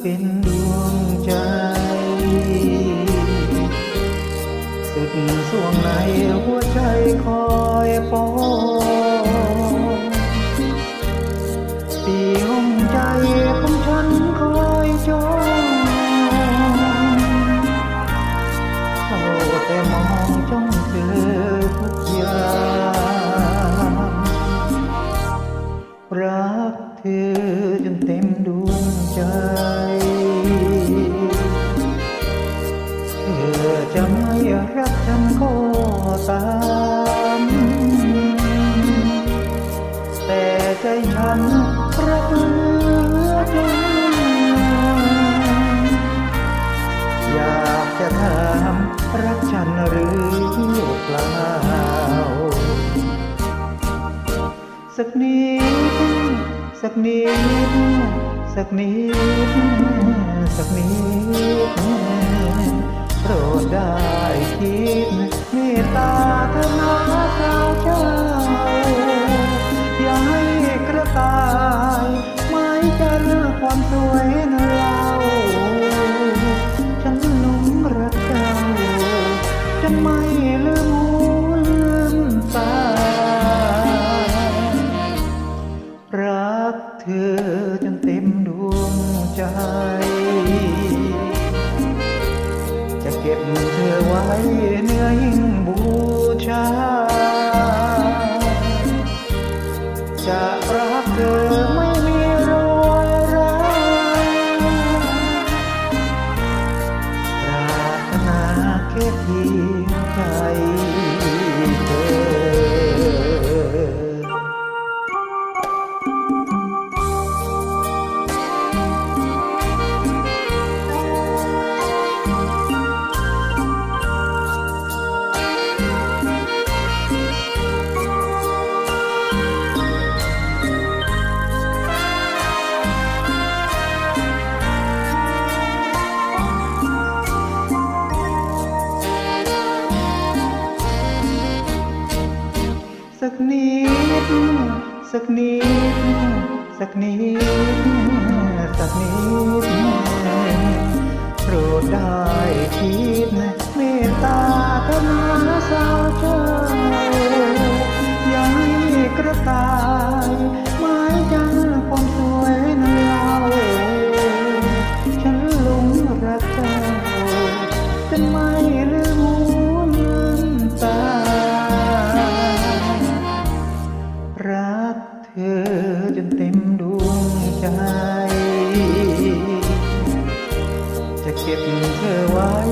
เป็นดวงใจ สุดส่วงในหัวใจคอยปองปีห้องใจของฉันคอยจองเฝ้าแต่มองจ้องเธอทุกอย่างรักเธอจนเต็ม ตามแต่ใจฉันรักเหลือจนอยากจะถามรักฉันหรือเปล่า สักนิด สักนิด สักนิด สักนิด โปรดได้คิดเมตตาธอนาสาวเจ้าอย่าให้กระต่ายไม้จันความสวยนั้นเล่าฉันหลงรักเจ้าจะไม่ลืมหูลืมตารักเธอจนเต็มดวงใจ เก็บเธอไว้เนื้อยิ่ง สักนิด สักนิด สักนิด สักนิด โปรดได้คิดเมตตา บเธอไว้